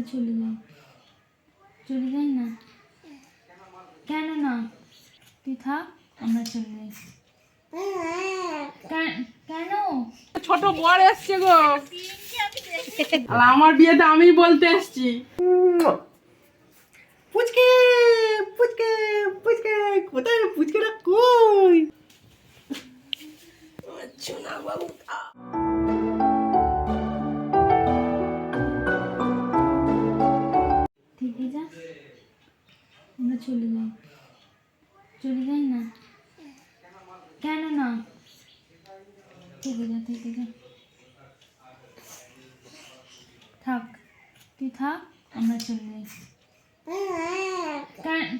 আমরা চলে যাই। চলে যাই না? কেন না? তুই থাক আমরা চলে যাই। কেন- কেন? ছোট বর এসছে গো। আমার বিয়েতে আমি বলতে এসছি। পুচকে পুচকে পুচকে কোথায় পুচকেটা? কই? আচ্ছা না বাবু থেকে যা। থেকে, তুই থাক, আমরা চলে যাই। কেন-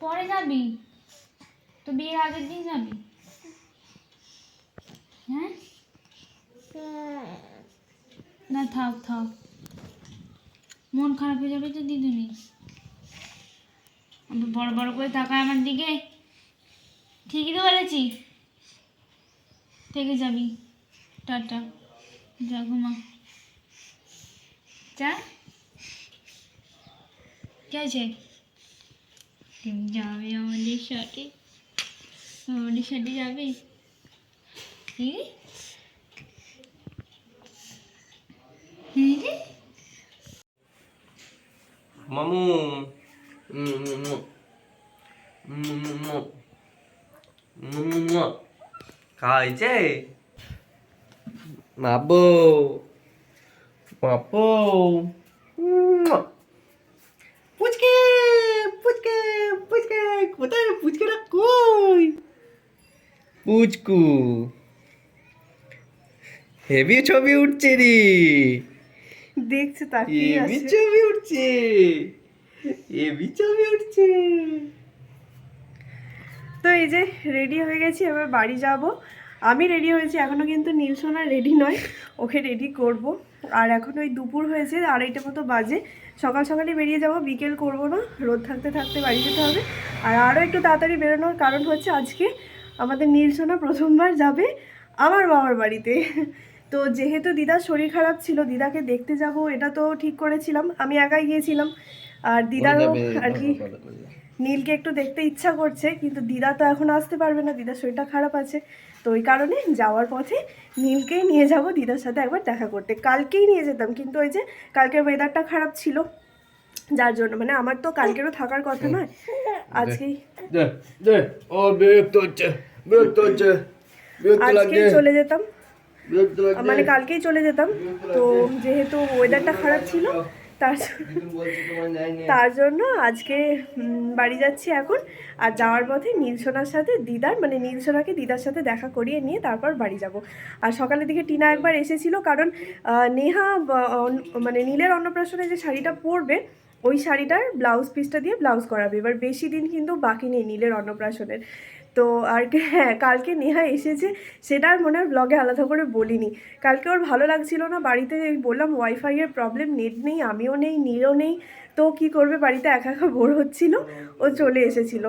পরে যাবি? তো বিয়ের আগের দিন যাবি? হ্যাঁ? না, থাক থাক। মন খারাপ হয়ে যাবে তো দিদুনি বড় বড় করে তাকায় আমার দিকে। ঠিকই তো বলেছি থেকে যাবি টাটা যা ঘুমা যা আছে তুমি যাবে আমাদের সাথে আমাদের সাথে যাবে কি কি রে? মামু উম, উম। খাইছে মাবো মাপো। পুচকে পুচকে পুচকে কোথায় পুচকেটা কই? পুচকু। হেভি ছবি উঠছে রে। দেখছে তাকিয়ে আছে। ছবি উঠছে। এবি ছবি উঠছে। যে রেডি হয়ে গেছি এবার বাড়ি যাব। আমি রেডি হয়েছি এখনও কিন্তু নীলসোনা রেডি নয় ওকে রেডি করব। আর এখন ওই দুপুর হয়েছে আড়াইটা মতো বাজে। সকাল সকালে বেরিয়ে যাব বিকেল করব না রোদ থাকতে থাকতে বাড়ি যেতে হবে। আর আরও একটু তাড়াতাড়ি বেরোনোর কারণ হচ্ছে আজকে আমাদের নীলসোনা প্রথমবার যাবে আমার বাবার বাড়িতে। তো যেহেতু দিদার শরীর খারাপ ছিল দিদাকে দেখতে যাব এটা তো ঠিক করেছিলাম। আমি একাই গিয়েছিলাম। আর দিদারও আর কি নীলকে একটু দেখতে ইচ্ছা করছে কিন্তু দিদা তো এখন আসতে পারবে না দিদার শরীরটা খারাপ আছে। তো ওই কারণে যাওয়ার পথে নীলকেই নিয়ে যাব দিদার সাথে একবার দেখা করতে। কালকেই নিয়ে যেতাম কিন্তু ওই যে কালকের ওয়েদারটা খারাপ ছিল যার জন্য মানে আমার তো কালকেরও থাকার কথা নয় আজকেই। আজকেই চলে যেতাম। মানে কালকেই চলে যেতাম তো যেহেতু ওয়েদারটা খারাপ ছিল তার তার জন্য আজকে বাড়ি যাচ্ছি এখন। আর যাওয়ার পথে নীলসোনার সাথে দিদার মানে নীলসোনাকে দিদার সাথে দেখা করিয়ে নিয়ে তারপর বাড়ি যাব। আর সকালের দিকে টিনা একবার এসেছিল, কারণ নেহা মানে নীলের অন্নপ্রাশনে যে শাড়িটা পরবে, ওই শাড়িটার ব্লাউজ পিসটা দিয়ে ব্লাউজ করাবে। এবার বেশি দিন কিন্তু বাকি নেই নীলের অন্নপ্রাশনের। তো আর হ্যাঁ কালকে নেহা এসেছে, সেটা আর মনে হয় ব্লগে আলাদা করে বলিনি। কালকে ওর ভালো লাগছিল না, বাড়িতে বললাম ওয়াইফাইয়ের প্রবলেম নেট নেই, আমিও নেই নীলও নেই, তো কি করবে, বাড়িতে একা একা বোর হচ্ছিল, ও চলে এসেছিল।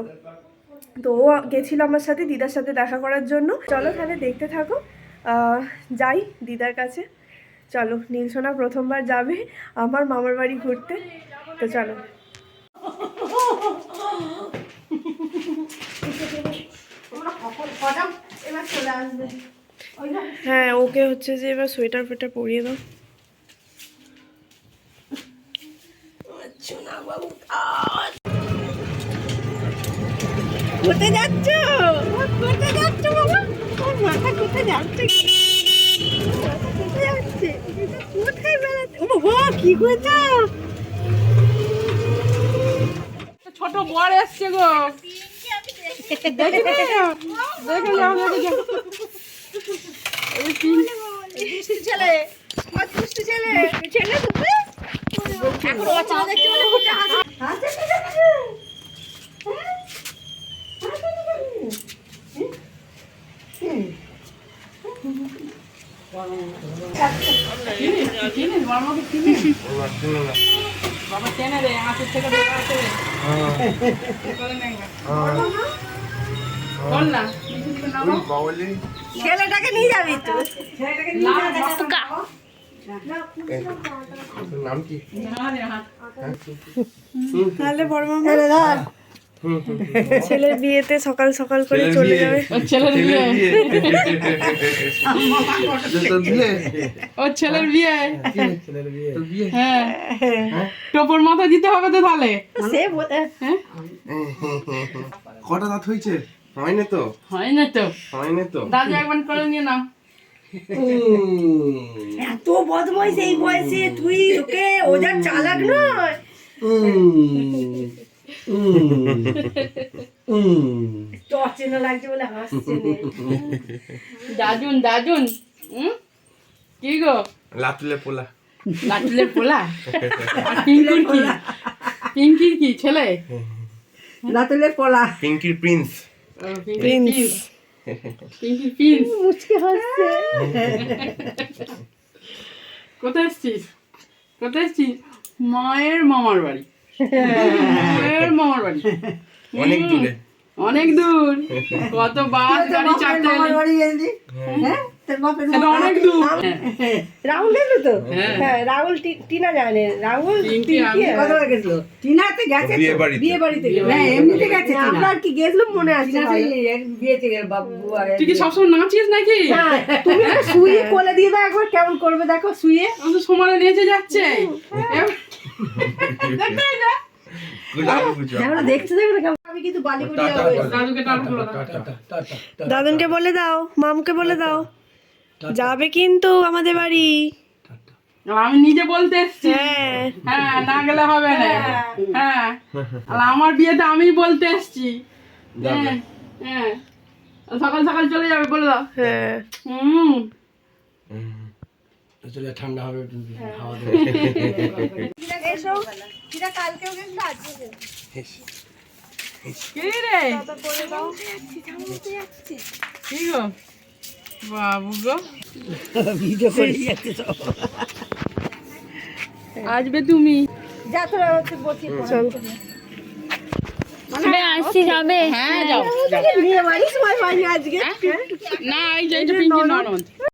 তো ও গেছিল আমার সাথে, দিদার সাথে দেখা করার জন্য। চলো তাহলে দেখতে থাকো যাই দিদার কাছে। চলো, নীলসোনা প্রথমবার যাবে আমার মামার বাড়ি ঘুরতে, তো চলো। হ্যাঁ ওকে হচ্ছে যে এবার সোয়েটার ফোয়েটার পরিয়ে দাও। কোথায় যাচ্ছ? কোথায় যাচ্ছ বাবা? ওর মাথা কোথায় যাচ্ছে? কোথায় যাচ্ছে এটা কোথায় বেড়াচ্ছে? ও বাবা কি করেছ? ছোট বর এসছে গো। বাবা চেনে রে হাতের থেকে করে ছেলেটাকে নিয়ে যাবি তো লাল বাবা- তোর নাম কি তাহলে বড় মামা ছেলের বিয়েতে সকাল সকাল করে চলে যাবে। ওর ছেলের বিয়ে। ওর ছেলের বিয়ে। হ্যাঁ। টোপর মাথা দিতে হবে তো তাহলে। সে হ্যাঁ? কটা দাঁত হয়েছে? হয় না তো? হয় না তো। হয় না তো? দাদু একবার করে নিয়ে নাও। এত বদমাইশ এই বয়সে তুই ওকে ও যা চালাক নয়। তো অচেনা লাগছে বলে হাসছে দাদুন দাদুন কি গো? লাতুলে পোলা। পোলা? আর পিঙ্কির কি? পিঙ্কির কি ছেলে? লাতুলের পলা। পিঙ্কির প্রিন্স। প্রিন্স মুচকে হাসছে কোথায় এসছিস কোথায় এসছিস মায়ের মামার বাড়ি মায়ের মামার বাড়ি অনেক দূরে অনেক দূর কত বাস গাড়ি চাপতে হ্যাঁ তোর বাপের অনেক দূর। হ্যাঁ। রাহুল দেখল তো? হ্যাঁ। হ্যাঁ রাহুল টিনা জানে। রাহুল টিনাতে গেছে তো? বিয়ে বাড়িতে। হ্যাঁ এমনিতে গেছে আমরা আর কি গেছিলাম মনে আছে বিয়েতে বাবু তুই কি সবসময় নাচিস নাকি? তুমি একটা কোলে দিয়ে দাও একবার কেমন করবে দেখো শুয়ে। আমি তো সময় নেচে যাচ্ছে। দাদুনকে বলে দাও মামকে বলে দাও। যাবে কিন্তু আমাদের বাড়ি। আমি নিজে বলতে এসছি। হ্যাঁ। হ্যাঁ না গেলে হবে না। হ্যাঁ। আর আমার বিয়েতে আমি বলতে এসছি। হ্যাঁ হ্যাঁ। সকাল সকাল চলে যাবে বলে দাও হ্যাঁ। হুম কালকেও গেছিল আজকে কি রে? কি গো বাবু গো। ভিডিও করে আসবে তুমি। যা তোরা হচ্ছে বসি চল। আসছি যাবে। হ্যাঁ যাও। বিয়ে বাড়ি সময় পাইনি আজকে। না এই যে পিঙ্কি ননদ।